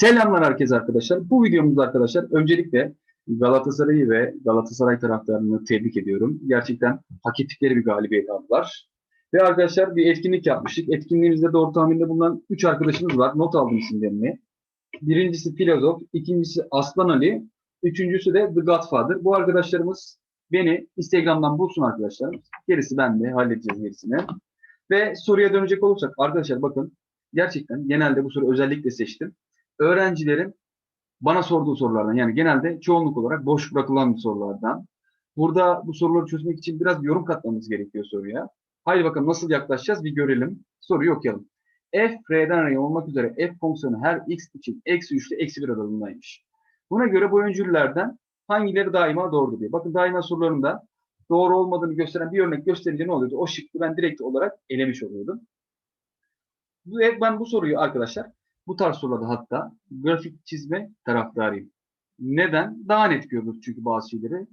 Selamlar herkese arkadaşlar. Bu videomuzda arkadaşlar öncelikle Galatasaray'ı ve Galatasaray taraftarını tebrik ediyorum. Gerçekten hak ettikleri bir galibiyet aldılar. Ve arkadaşlar bir etkinlik yapmıştık. Etkinliğimizde doğru tahminde bulunan 3 arkadaşımız var. Not aldım isimlerini. Birincisi Filozof, ikincisi Aslan Ali, üçüncüsü de The Godfather. Bu arkadaşlarımız beni Instagram'dan bulsun arkadaşlar. Gerisi bende, halledeceğiz gerisini. Ve soruya dönecek olursak arkadaşlar bakın gerçekten genelde bu soru özellikle seçtim. Öğrencilerin bana sorduğu sorulardan yani genelde çoğunluk olarak boş bırakılan sorulardan. Burada bu soruları çözmek için biraz yorum katmamız gerekiyor soruya. Haydi bakalım nasıl yaklaşacağız bir görelim. Soruyu okuyalım. f r'den r'ye olmak üzere f fonksiyonu her x için eksi 3 ile eksi 1 aralığındaymış. Buna göre bu öncüllerden hangileri daima doğrudur diye. Bakın daima sorularında doğru olmadığını gösteren bir örnek gösterince ne oluyordu? O şıkkı ben direkt olarak elemiş oluyordum. Ben bu soruyu arkadaşlar bu tarz sorularda hatta grafik çizme taraftarıyım. Neden? Daha net görürüz çünkü bazı şeyleri.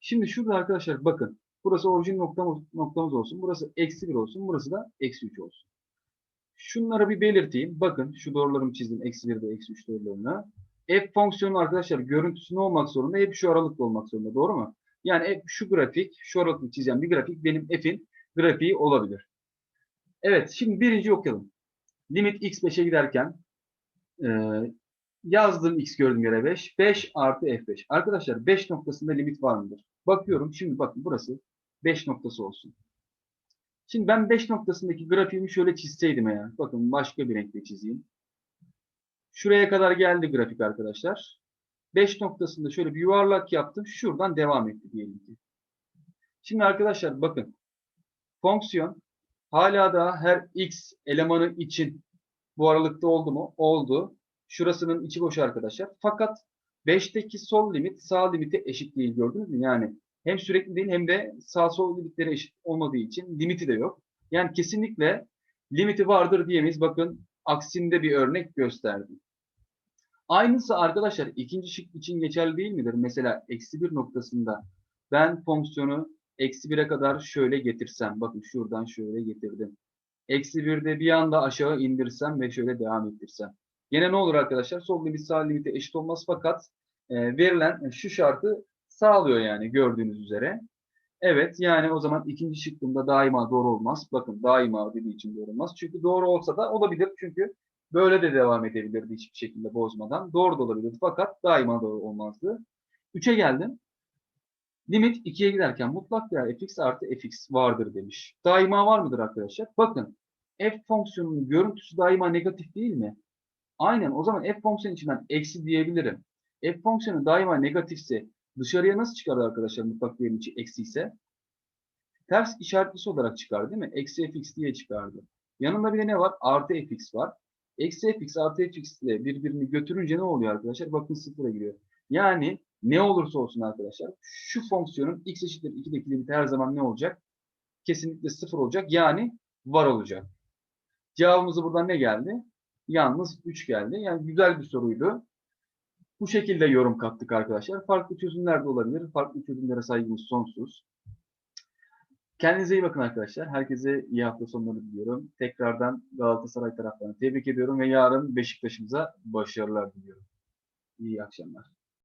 Şimdi şurada arkadaşlar bakın. Burası orijin noktamız, noktamız olsun. Burası eksi 1 olsun. Burası da eksi 3 olsun. Şunları bir belirteyim. Bakın şu doğrularımı çizdim. Eksi 1 ve eksi 3 doğrularını. F fonksiyonu arkadaşlar görüntüsü ne olmak zorunda? Hep şu aralıkta olmak zorunda. Doğru mu? Yani şu grafik, şu aralıkta çizen bir grafik benim f'in grafiği olabilir. Evet, şimdi birinci okuyalım. Limit x 5'e giderken e, yazdım x gördüğüm yere 5. 5 artı f5. Arkadaşlar 5 noktasında limit var mıdır? Bakıyorum. Şimdi bakın burası 5 noktası olsun. Şimdi ben 5 noktasındaki grafiğimi şöyle çizseydim eğer. Bakın başka bir renkle çizeyim. Şuraya kadar geldi grafik arkadaşlar. 5 noktasında şöyle bir yuvarlak yaptım. Şuradan devam etti diyelim ki. Şimdi arkadaşlar bakın. Fonksiyon hala da her x elemanı için bu aralıkta oldu mu? Oldu. Şurasının içi boş arkadaşlar. Fakat 5'teki sol limit sağ limite eşit değil gördünüz mü? Yani hem sürekli değil hem de sağ sol limitleri eşit olmadığı için limiti de yok. Yani kesinlikle limiti vardır diyemeyiz. Bakın aksinde bir örnek gösterdim. Aynısı arkadaşlar ikinci şık için geçerli değil midir? Mesela eksi bir noktasında ben fonksiyonu eksi 1'e kadar şöyle getirsem. Bakın şuradan şöyle getirdim. Eksi 1'de bir anda aşağı indirsem ve şöyle devam ettirsem. Gene ne olur arkadaşlar? Sol limit sağ limite eşit olmaz fakat e, verilen şu şartı sağlıyor yani gördüğünüz üzere. Evet yani o zaman ikinci şıkkında daima doğru olmaz. Bakın daima dediği için doğru olmaz. Çünkü doğru olsa da olabilir. Çünkü böyle de devam edebilirdi hiçbir şekilde bozmadan. Doğru da olabilirdi fakat daima doğru olmazdı. 3'e geldim. Limit 2'ye giderken mutlak değer fx artı fx vardır demiş. Daima var mıdır arkadaşlar? Bakın f fonksiyonunun görüntüsü daima negatif değil mi? Aynen o zaman f fonksiyonu için ben eksi diyebilirim. F fonksiyonu daima negatifse dışarıya nasıl çıkar arkadaşlar mutlak değerin içi eksi ise? Ters işaretlisi olarak çıkar değil mi? Eksi fx diye çıkardı. Yanında bir de ne var? Artı fx var. Eksi fx artı fx ile birbirini götürünce ne oluyor arkadaşlar? Bakın sıfıra giriyor. Yani ne olursa olsun arkadaşlar şu fonksiyonun x eşittir 2'deki limiti her zaman ne olacak? Kesinlikle sıfır olacak. Yani var olacak. Cevabımıza buradan ne geldi? Yalnız 3 geldi. Yani güzel bir soruydu. Bu şekilde yorum kattık arkadaşlar. Farklı çözümler de olabilir. Farklı çözümlere saygımız sonsuz. Kendinize iyi bakın arkadaşlar. Herkese iyi hafta sonları diliyorum. Tekrardan Galatasaray taraflarını tebrik ediyorum ve yarın Beşiktaş'ımıza başarılar diliyorum. İyi akşamlar.